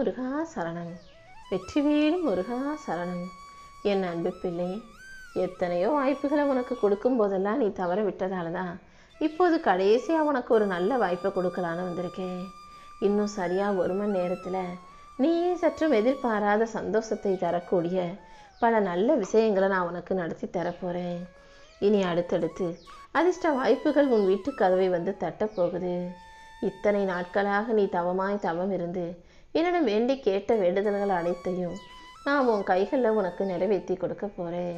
முருகா சரணம். வெற்றிவேல் முருகா சரணம். என் அன்பு பிள்ளை எத்தனையோ வாய்ப்புகளை உனக்கு கொடுக்கும் போதெல்லாம் நீ தவற விட்டதால தான் இப்போது கடைசியாக உனக்கு ஒரு நல்ல வாய்ப்பை கொடுக்கலான்னு வந்திருக்கேன். இன்னும் சரியாக ஒரு மணி நேரத்தில் நீயே சற்றும் எதிர்பாராத சந்தோஷத்தை தரக்கூடிய பல நல்ல விஷயங்களை நான் உனக்கு நடத்தி தரப்போகிறேன் இனி அடுத்தடுத்து அதிர்ஷ்ட வாய்ப்புகள் உன் வீட்டு கதவை வந்து தட்டப்போகுது இத்தனை நாட்களாக நீ தவமாய் தவம் இருந்து என்னிடம் வேண்டி கேட்ட வேண்டுதல்கள் அனைத்தையும் நான் உன் கைகளில் உனக்கு நிறைவேற்றி கொடுக்க போகிறேன்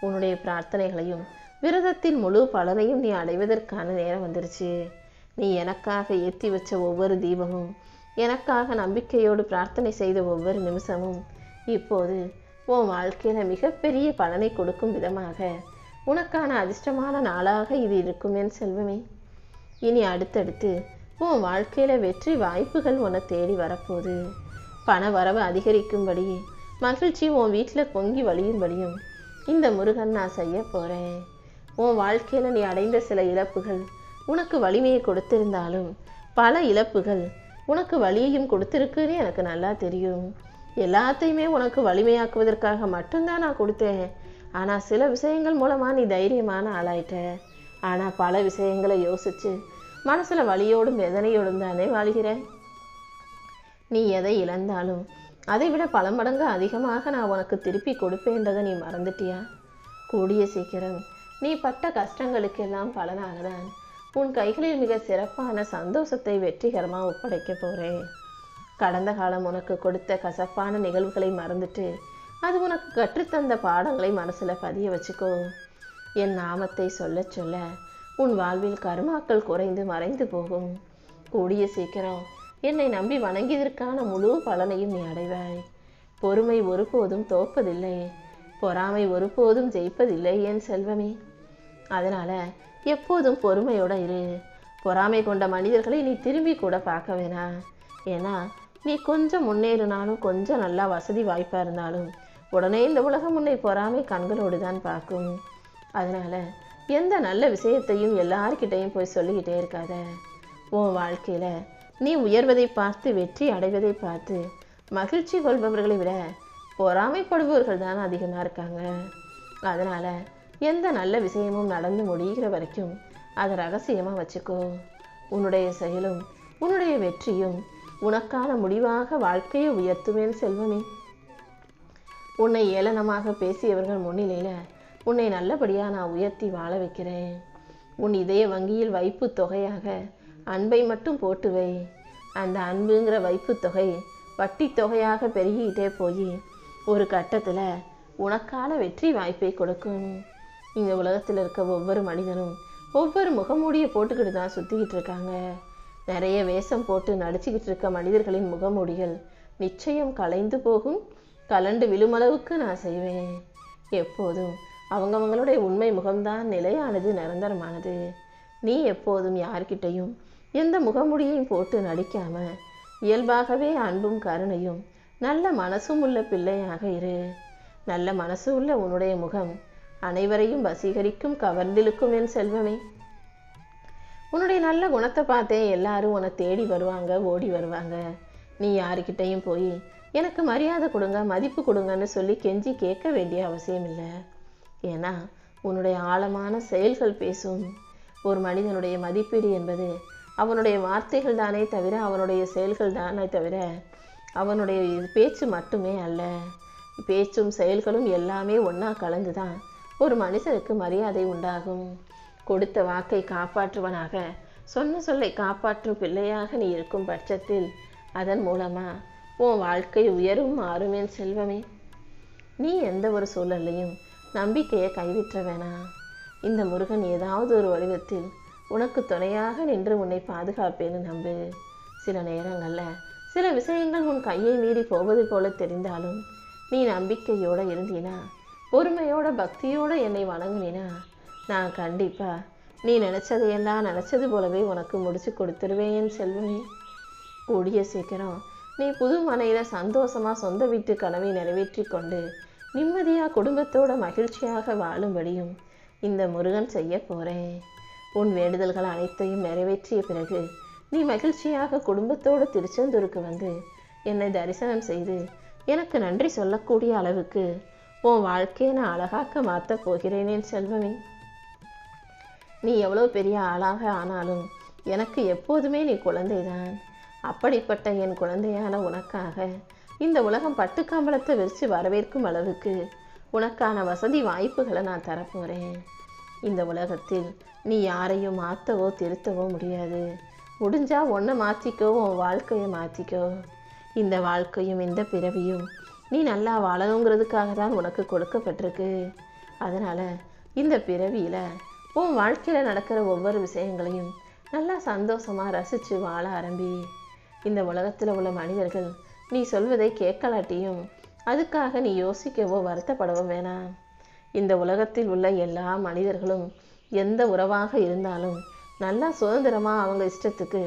உன்னுடைய பிரார்த்தனைகளையும் விரதத்தின் முழு பலனையும் நீ அடைவதற்கான நேரம் வந்துருச்சு. நீ எனக்காக ஏற்றி வச்ச ஒவ்வொரு தீபமும் எனக்காக நம்பிக்கையோடு பிரார்த்தனை செய்த ஒவ்வொரு நிமிஷமும் இப்போது உன் வாழ்க்கையில் மிகப்பெரிய பலனை கொடுக்கும் விதமாக உனக்கான அதிர்ஷ்டமான நாளாக இது இருக்கும் என் செல்வமே. இனி அடுத்தடுத்து உன் வாழ்க்கையில் வெற்றி வாய்ப்புகள் உன்னை தேடி வரப்போகுது. பண வரவு அதிகரிக்கும்படி மகிழ்ச்சி உன் வீட்டில் பொங்கி வழியும்படியும் இந்த முருகன் நான் செய்ய போகிறேன் உன் வாழ்க்கையில் நீ அடைந்த சில இழப்புகள் உனக்கு வலிமையை கொடுத்திருந்தாலும் பல இழப்புகள் உனக்கு வழியையும் கொடுத்துருக்குன்னு எனக்கு நல்லா தெரியும். எல்லாத்தையுமே உனக்கு வலிமையாக்குவதற்காக மட்டும்தான் நான் கொடுத்தேன். ஆனால் சில விஷயங்கள் மூலமாக நீ தைரியமான ஆளாயிட்ட. ஆனால் பல விஷயங்களை யோசிச்சு மனசில் வலியோடும் வேதனையோடும் தானே வாழ்கிற நீ எதை இழந்தாலும் அதை விட பல மடங்கு அதிகமாக நான் உனக்கு திருப்பி கொடுப்பேன்றதை நீ மறந்துட்டியா? கூடிய சீக்கிரம் நீ பட்ட கஷ்டங்களுக்கெல்லாம் பலனாகதான் உன் கைகளில் மிக சிறப்பான சந்தோஷத்தை வெற்றிகரமாக ஒப்படைக்க போகிறேன் கடந்த காலம் உனக்கு கொடுத்த கசப்பான நிகழ்வுகளை மறந்துட்டு அது உனக்கு கற்றுத்தந்த பாடங்களை மனசில் பதிய வச்சுக்கோ. என் நாமத்தை சொல்ல சொல்ல உன் வாழ்வில் கருமாக்கள் குறைந்து மறைந்து போகும். கூடிய சீக்கிரம் என்னை நம்பி வணங்கியதற்கான முழு பலனையும் நீ அடைவாய். பொறுமை ஒருபோதும் தோப்பதில்லை பொறாமை ஒருபோதும் ஜெயிப்பதில்லை என் செல்வமே. அதனால எப்போதும் பொறுமையோட இரு. பொறாமை கொண்ட மனிதர்களை நீ திரும்பி கூட பார்க்க வேணாம் ஏன்னா நீ கொஞ்சம் முன்னேறினாலும் கொஞ்சம் நல்லா வசதி வாய்ப்பாக இருந்தாலும் உடனே இந்த உலகம் உன்னை பொறாமை கண்களோடு தான் பார்க்கும். அதனால எந்த நல்ல விஷயத்தையும் எல்லார்கிட்டையும் போய் சொல்லிக்கிட்டே இருக்காத. உன் வாழ்க்கையில் நீ உயர்வதை பார்த்து வெற்றி அடைவதை பார்த்து மகிழ்ச்சி கொள்பவர்களை விட பொறாமைப்படுபவர்கள் தான் அதிகமாக இருக்காங்க. அதனால் எந்த நல்ல விஷயமும் நடந்து முடிகிற வரைக்கும் அதை ரகசியமாக வச்சுக்கோ. உன்னுடைய செயலும் உன்னுடைய வெற்றியும் உனக்கான முடிவாக வாழ்க்கையை உயர்த்துவேன் செல்வமே. உன்னை ஏளனமாக பேசியவர்கள் முன்னிலையில் உன்னை நல்லபடியாக நான் உயர்த்தி வாழ வைக்கிறேன். உன் இதய வங்கியில் வைப்பு தொகையாக அன்பை மட்டும் போட்டு வை அந்த அன்புங்கிற வைப்பு தொகை வட்டி தொகையாக பெருகிக்கிட்டே போய் ஒரு கட்டத்தில் உனக்கான வெற்றி வாய்ப்பை கொடுக்கும். இந்த உலகத்தில் இருக்க ஒவ்வொரு மனிதனும் ஒவ்வொரு முகமூடியை போட்டுக்கிட்டு தான் சுற்றிக்கிட்டு இருக்காங்க. நிறைய வேஷம் போட்டு நடிச்சுக்கிட்டு இருக்க மனிதர்களின் முகமூடிகள் நிச்சயம் கலைந்து போகும். கலண்டு விழுமளவுக்கு நான் செய்வேன். எப்போதும் அவங்கவங்களுடைய உண்மை முகம்தான் நிலையானது நிரந்தரமானது. நீ எப்போதும் யார்கிட்டையும் எந்த முகமுடியையும் போட்டு நடிக்காம இயல்பாகவே அன்பும் கருணையும் நல்ல மனசும் உள்ள பிள்ளையாக இரு. நல்ல மனசு உள்ள உன்னுடைய முகம் அனைவரையும் வசீகரிக்கும் கவர்ந்திழுக்கும் என் செல்வமே. உன்னுடைய நல்ல குணத்தை பார்த்தே எல்லாரும் உன்னை தேடி வருவாங்க ஓடி வருவாங்க. நீ யாருக்கிட்டையும் போய் எனக்கு மரியாதை கொடுங்க மதிப்பு கொடுங்கன்னு சொல்லி கெஞ்சி கேட்க வேண்டிய அவசியம் இல்லை ஏன்னா உன்னுடைய ஆழமான செயல்கள் பேசும். ஒரு மனிதனுடைய மதிப்பீடு என்பது அவனுடைய வார்த்தைகள் தானே தவிர அவனுடைய செயல்கள் தானே தவிர அவனுடைய பேச்சு மட்டுமே அல்ல. பேச்சும் செயல்களும் எல்லாமே ஒன்றா கலந்து தான் ஒரு மனிதனுக்கு மரியாதை உண்டாகும். கொடுத்த வாக்கை காப்பாற்றுவனாக சொன்ன சொல்லை காப்பாற்றும் பிள்ளையாக நீ இருக்கும் பட்சத்தில் அதன் மூலமா உன் வாழ்க்கை உயரும் மாறுமேன் செல்வமே. நீ எந்த ஒரு சூழல்லையும் நம்பிக்கையை கைவிற்ற வேணாம் இந்த முருகன் ஏதாவது ஒரு வடிவத்தில் உனக்கு துணையாக நின்று உன்னை பாதுகாப்பேன்னு நம்பு. சில நேரங்களில் சில விஷயங்கள் உன் கையை மீறி போவது போல தெரிந்தாலும் நீ நம்பிக்கையோடு இருந்தீனா பொறுமையோட பக்தியோடு என்னை வணங்கினா நான் கண்டிப்பாக நீ நினச்சதையெல்லாம் நினச்சது போலவே உனக்கு முடிச்சு கொடுத்துருவேன் செல்வமே. கூடிய சீக்கிரம் நீ புது மனையில் சந்தோஷமாக சொந்த வீட்டு கனவை நிறைவேற்றி கொண்டு நிம்மதியாக குடும்பத்தோட மகிழ்ச்சியாக வாழும்படியும் இந்த முருகன் செய்ய போகிறேன் உன் வேண்டுதல்கள் அனைத்தையும் நிறைவேற்றிய பிறகு நீ மகிழ்ச்சியாக குடும்பத்தோடு திருச்செந்தூருக்கு வந்து என்னை தரிசனம் செய்து எனக்கு நன்றி சொல்லக்கூடிய அளவுக்கு உன் வாழ்க்கையை நான் அழகாக்க மாற்றப் போகிறேனேன் செல்வமே. நீ எவ்வளோ பெரிய ஆளாக ஆனாலும் எனக்கு எப்போதுமே நீ குழந்தைதான். அப்படிப்பட்ட என் குழந்தையான உனக்காக இந்த உலகம் பட்டுக்கம்பளத்தை விரித்து வரவேற்கும் அளவுக்கு உனக்கான வசதி வாய்ப்புகளை நான் தரப்போகிறேன் இந்த உலகத்தில் நீ யாரையும் மாற்றவோ திருத்தவோ முடியாது. முடிஞ்சா ஒன்றை மாற்றிக்கோ உன் வாழ்க்கையை மாற்றிக்கோ இந்த வாழ்க்கையும் இந்த பிறவியும் நீ நல்லா வாழணுங்கிறதுக்காக தான் உனக்கு கொடுக்கப்பட்டிருக்கு. அதனால் இந்த பிறவியில் உன் வாழ்க்கையில் நடக்கிற ஒவ்வொரு விஷயங்களையும் நல்லா சந்தோஷமாக ரசித்து வாழ ஆரம்பி. இந்த உலகத்தில் உள்ள மனிதர்கள் நீ சொல்வதை கேட்கலாட்டியும். அதுக்காக நீ யோசிக்கவோ வருத்தப்படவோ வேணாம் இந்த உலகத்தில் உள்ள எல்லா மனிதர்களும் எந்த உறவாக இருந்தாலும் நல்லா சுதந்திரமாக அவங்க இஷ்டத்துக்கு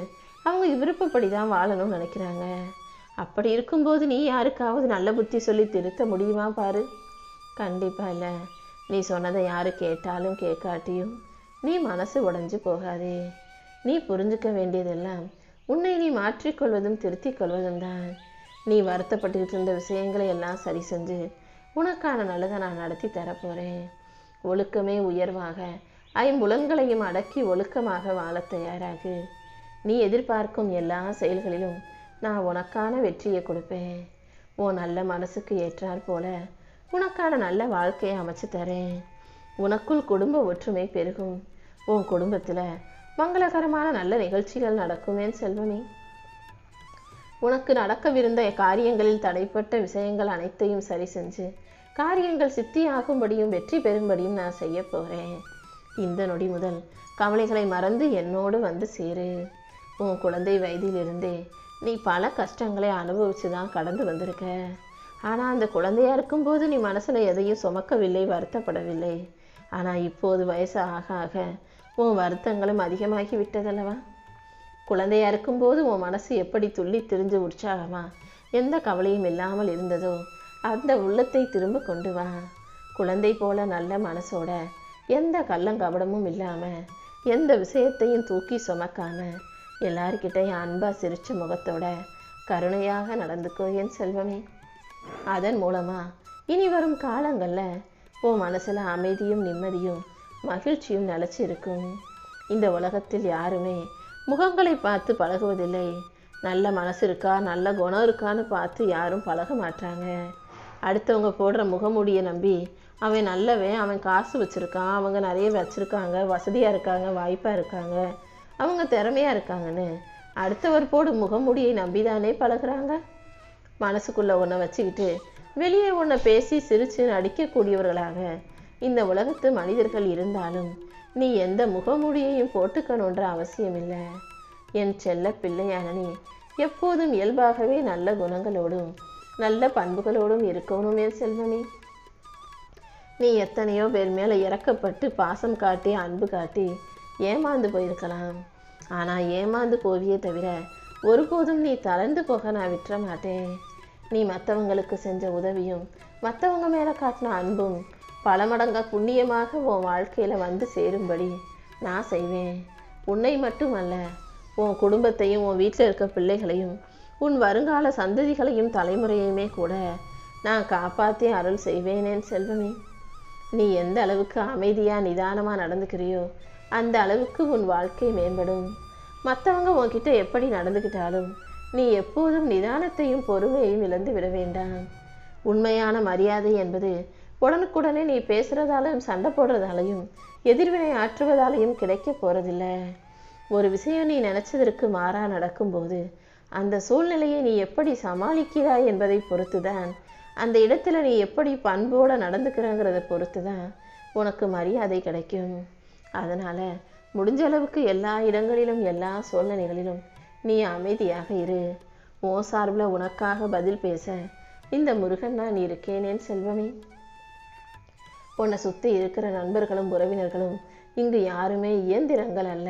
அவங்க விருப்பப்படி தான் வாழணும்னு நினைக்கிறாங்க. அப்படி இருக்கும்போது நீ யாருக்காவது நல்ல புத்தி சொல்லி திருத்த முடியுமா பாரு? கண்டிப்பாக இல்லை. நீ சொன்னதை யாரு கேட்டாலும் கேட்காட்டியும் நீ மனசு உடஞ்சு போகாதே. நீ புரிஞ்சுக்க வேண்டியதெல்லாம் உன்னை நீ மாற்றிக்கொள்வதும் திருத்திக் கொள்வதும் தான் நீ வருத்தப்பட்டுக்கிட்டு இருந்த விஷயங்களை எல்லாம் சரி செஞ்சு உனக்கான நல்லதை நான் நடத்தி தரப்போகிறேன் ஒழுக்கமே உயர்வாக ஐம்புலன்களையும் அடக்கி ஒழுக்கமாக வாழத் தயாராகு. நீ எதிர்பார்க்கும் எல்லா செயல்களிலும் நான் உனக்கான வெற்றியை கொடுப்பேன். உன் நல்ல மனசுக்கு ஏற்றாற் போல உனக்கான நல்ல வாழ்க்கையை அமைச்சு தரேன். உனக்குள் குடும்ப ஒற்றுமை பெருகும். உன் குடும்பத்தில் மங்களகரமான நல்ல நிகழ்ச்சிகள் நடக்குமேன் என் செல்வமே. உனக்கு நடக்கவிருந்த காரியங்களில் தடைப்பட்ட விஷயங்கள் அனைத்தையும் சரி செஞ்சு காரியங்கள் சித்தியாகும்படியும் வெற்றி பெறும்படியும் நான் செய்ய போகிறேன் இந்த நொடி முதல் கவலைகளை மறந்து என்னோடு வந்து சேரு. உன் குழந்தை வயதிலிருந்தே நீ பல கஷ்டங்களை அனுபவிச்சு தான் கடந்து வந்திருக்க. ஆனால் அந்த குழந்தையாக இருக்கும்போது நீ மனசில் எதையும் சுமக்கவில்லை வருத்தப்படவில்லை. ஆனால் இப்போது வயசு ஆக ஆக உன் வருத்தங்களும் அதிகமாகி விட்டதல்லவா குழந்தையா இருக்கும்போது உன் மனசு எப்படி துள்ளி திரிஞ்சு உற்சாகமா? எந்த கவலையும் இல்லாமல் இருந்ததோ? அந்த உள்ளத்தை திரும்ப கொண்டு வா. குழந்தை போல நல்ல மனசோட எந்த கள்ளங்கபடமும் இல்லாமல் எந்த விஷயத்தையும் தூக்கி சுமக்காம எல்லார்கிட்டையும் அன்பாக சிரிச்ச முகத்தோட கருணையாக நடந்துக்கோ என் செல்வமே. அதன் மூலமாக இனி வரும் காலங்களில் உன் மனசில் அமைதியும் நிம்மதியும் மகிழ்ச்சியும் நிலச்சி இருக்கும் இந்த உலகத்தில் யாருமே முகங்களை பார்த்து பழகுவதில்லை. நல்ல மனசு இருக்கா நல்ல குணம் இருக்கான்னு பார்த்து யாரும் பழக மாட்டாங்க. அடுத்தவங்க போடுற முகமூடியை நம்பி அவன் நல்லவன் அவன் காசு வச்சுருக்கான் அவங்க நிறைய வச்சுருக்காங்க வசதியாக இருக்காங்க வாய்ப்பாக இருக்காங்க அவங்க திறமையாக இருக்காங்கன்னு அடுத்தவர் போடும் முகமூடியை நம்பி தானே பழகுறாங்க? மனசுக்குள்ளே ஒன்றை வச்சுக்கிட்டு வெளியே ஒன்றை பேசி சிரித்து நடிக்கக்கூடியவர்களாக இந்த உலகத்து மனிதர்கள் இருந்தாலும் நீ எந்த முகமூடியையும் போட்டுக்கணுன்ற அவசியம் இல்லை என் செல்ல பிள்ளையான நீ எப்போதும் இயல்பாகவே நல்ல குணங்களோடும் நல்ல பண்புகளோடும் இருக்கணும் என் செல்வமே. நீ எத்தனையோ பேர் மேலே இறக்கப்பட்டு பாசம் காட்டி அன்பு காட்டி ஏமாந்து போயிருக்கலாம். ஆனால் ஏமாந்து போவியே தவிர ஒருபோதும் நீ தளர்ந்து போக நான் விட்டுற மாட்டேன். நீ மற்றவங்களுக்கு செஞ்ச உதவியும் மற்றவங்க மேலே காட்டின அன்பும் பல மடங்கா புண்ணியமாக உன் வாழ்க்கையில் வந்து சேரும்படி நான் செய்வேன். உன்னை மட்டுமல்ல உன் குடும்பத்தையும் உன் வீட்டில் இருக்க பிள்ளைகளையும் உன் வருங்கால சந்ததிகளையும் தலைமுறையுமே கூட நான் காப்பாற்றி அருள் செய்வேனேன் செல்வமே. நீ எந்த அளவுக்கு அமைதியாக நிதானமாக நடந்துக்கிறியோ அந்த அளவுக்கு உன் வாழ்க்கை மேம்படும். மற்றவங்க உன்கிட்ட எப்படி நடந்துக்கிட்டாலும் நீ எப்போதும் நிதானத்தையும் பொறுமையையும் இழந்து விட வேண்டாம். உண்மையான மரியாதை என்பது உடனுக்குடனே நீ பேசுகிறதாலையும் சண்டை போடுறதாலையும் எதிர்வினை ஆற்றுவதாலையும் கிடைக்க போகிறதில்ல ஒரு விஷயம் நீ நினச்சதற்கு மாறா நடக்கும்போது அந்த சூழ்நிலையை நீ எப்படி சமாளிக்கிறாய் என்பதை பொறுத்துதான் அந்த இடத்துல நீ எப்படி பண்போடு நடந்துக்கிறங்கிறத பொறுத்து தான் உனக்கு மரியாதை கிடைக்கும். அதனால் முடிஞ்ச அளவுக்கு எல்லா இடங்களிலும் எல்லா சூழ்நிலைகளிலும் நீ அமைதியாக இரு. ஓ சார்பில் உனக்காக பதில் பேச இந்த முருகன் நான் இருக்கேனேன் செல்வமே. உன்னை சுற்றி இருக்கிற நண்பர்களும் உறவினர்களும் இங்கு யாருமே இயந்திரங்கள் அல்ல.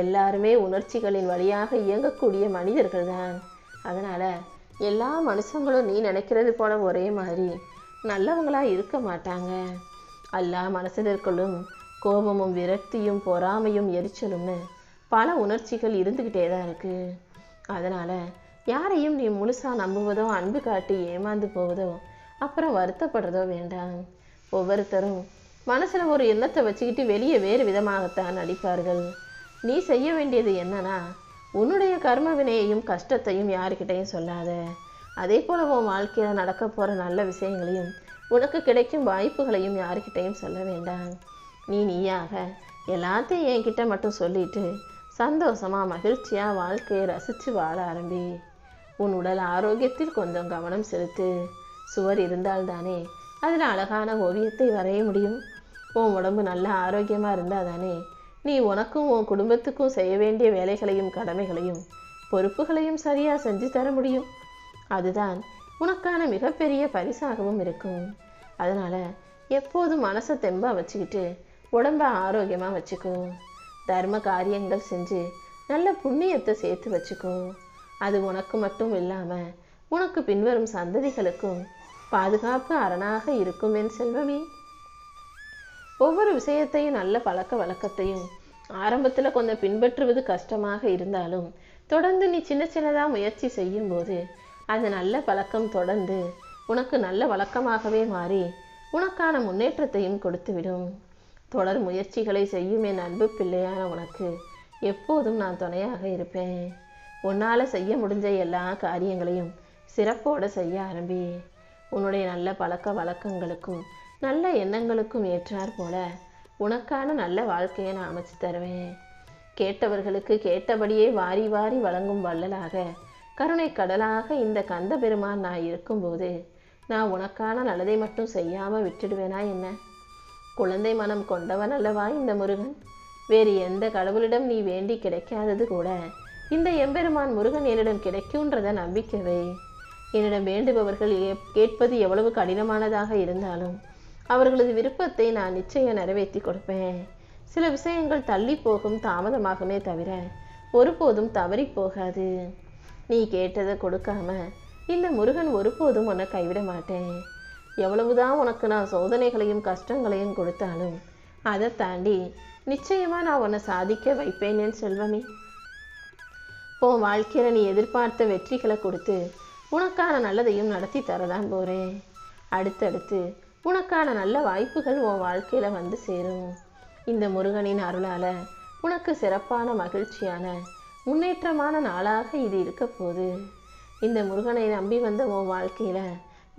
எல்லாருமே உணர்ச்சிகளின் வழியாக இயங்கக்கூடிய மனிதர்கள் தான் அதனால் எல்லா மனுஷங்களும் நீ நினைக்கிறது போல ஒரே மாதிரி நல்லவங்களாக இருக்க மாட்டாங்க. எல்லா மனசினருக்குள்ளும் கோபமும் விரக்தியும் பொறாமையும் எரிச்சலும்னு பல உணர்ச்சிகள் இருந்துக்கிட்டே தான் இருக்குது அதனால் யாரையும் நீ முழுசாக நம்புவதோ அன்பு காட்டி ஏமாந்து போவதோ அப்புறம் வருத்தப்படுறதோ வேண்டாம். ஒவ்வொருத்தரும் மனசில் ஒரு எண்ணத்தை வச்சுக்கிட்டு வெளியே வேறு விதமாகத்தான் நடிப்பார்கள். நீ செய்ய வேண்டியது என்னன்னா உன்னுடைய கர்ம வினையையும் கஷ்டத்தையும் யாருக்கிட்டையும் சொல்லாத. அதே போல உன் வாழ்க்கையில் நடக்க போகிற நல்ல விஷயங்களையும் உனக்கு கிடைக்கும் வாய்ப்புகளையும் யாருக்கிட்டையும் சொல்ல வேண்டாம். நீ நீயாக எல்லாத்தையும் என்கிட்ட மட்டும் சொல்லிட்டு சந்தோஷமாக மகிழ்ச்சியாக வாழ்க்கையை ரசித்து வாழ ஆரம்பி. உன் உடல் ஆரோக்கியத்தில் கொஞ்சம் கவனம் செலுத்து. சுவர் இருந்தால்தானே அதில் அழகான ஓவியத்தை வரைய முடியும் உன் உடம்பு நல்ல ஆரோக்கியமாக இருந்தால் தானே நீ உனக்கும் உன் குடும்பத்துக்கும் செய்ய வேண்டிய வேலைகளையும் கடமைகளையும் பொறுப்புகளையும் சரியாக செஞ்சு தர முடியும் அதுதான் உனக்கான மிகப்பெரிய பரிசாகவும் இருக்கும் அதனால் எப்போதும் மனசை தெம்பாக வச்சுக்கிட்டு உடம்ப ஆரோக்கியமாக வச்சுக்கோ தர்ம காரியங்கள் செஞ்சு நல்ல புண்ணியத்தை சேர்த்து வச்சுக்கோ அது உனக்கு மட்டும் இல்லாமல் உனக்கு பின்வரும் சந்ததிகளுக்கும் பாதுகாப்பு அரணாக இருக்கும் என் செல்வமே. ஒவ்வொரு விஷயத்தையும் நல்ல பழக்க வழக்கத்தையும் ஆரம்பத்தில் கொஞ்சம் பின்பற்றுவது கஷ்டமாக இருந்தாலும் தொடர்ந்து நீ சின்ன சின்னதாக முயற்சி செய்யும் போது அந்த நல்ல பழக்கம் தொடர்ந்து உனக்கு நல்ல வழக்கமாகவே மாறி உனக்கான முன்னேற்றத்தையும் கொடுத்துவிடும். தொடர் முயற்சிகளை செய்யும் என் அன்பு பிள்ளையான உனக்கு எப்போதும் நான் துணையாக இருப்பேன். உன்னால் செய்ய முடிஞ்ச எல்லா காரியங்களையும் சிறப்போடு செய்ய ஆரம்பி. உன்னுடைய நல்ல பழக்க வழக்கங்களுக்கும் நல்ல எண்ணங்களுக்கும் ஏற்றாற் போல உனக்கான நல்ல வாழ்க்கையை நான் அமைச்சு தருவேன். கேட்டவர்களுக்கு கேட்டபடியே வாரி வாரி வழங்கும் வள்ளலாக கருணை கடலாக இந்த கந்த பெருமான் நான் இருக்கும்போது நான் உனக்கான நல்லதை மட்டும் செய்யாமல் விட்டுடுவேனா என்ன? குழந்தை மனம் கொண்டவன் அல்லவா இந்த முருகன்? வேறு எந்த கடவுளிடம் நீ வேண்டி கிடைக்காதது கூட இந்த எம்பெருமான் முருகன் என்னிடம் கிடைக்கும்ன்றத நம்பிக்கவே என்னிடம் வேண்டுபவர்கள் கேட்பது எவ்வளவு கடினமானதாக இருந்தாலும் அவர்களது விருப்பத்தை நான் நிச்சயம் நிறைவேற்றி கொடுப்பேன். சில விஷயங்கள் தள்ளி போகும் தாமதமாகுமே தவிர ஒருபோதும் தவறி போகாது. நீ கேட்டதை கொடுக்காம இந்த முருகன் ஒருபோதும் உன்னை கைவிட மாட்டேன். எவ்வளவுதான் உனக்கு நான் சோதனைகளையும் கஷ்டங்களையும் கொடுத்தாலும் அதை தாண்டி நிச்சயமா நான் உன்னை சாதிக்க வைப்பேனேன் செல்வமே. உன் வாழ்க்கையில நீ எதிர்பார்த்த வெற்றிகளை கொடுத்து உனக்கான நல்லதையும் நடத்தி தரதான் போகிறேன் அடுத்தடுத்து உனக்கான நல்ல வாய்ப்புகள் உன் வாழ்க்கையில் வந்து சேரும். இந்த முருகனின் அருளால உனக்கு சிறப்பான மகிழ்ச்சியான முன்னேற்றமான நாளாக இது இருக்க போகுது. இந்த முருகனை நம்பி வந்த உன் வாழ்க்கையில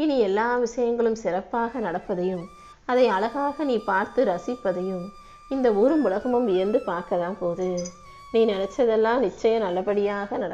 இனி எல்லா விஷயங்களும் சிறப்பாக நடப்பதையும் அதை அழகாக நீ பார்த்து ரசிப்பதையும் இந்த ஊரும் உலகமும் வியந்து பார்க்க தான் போகுது. நீ நினச்சதெல்லாம் நிச்சயம் நல்லபடியாக நட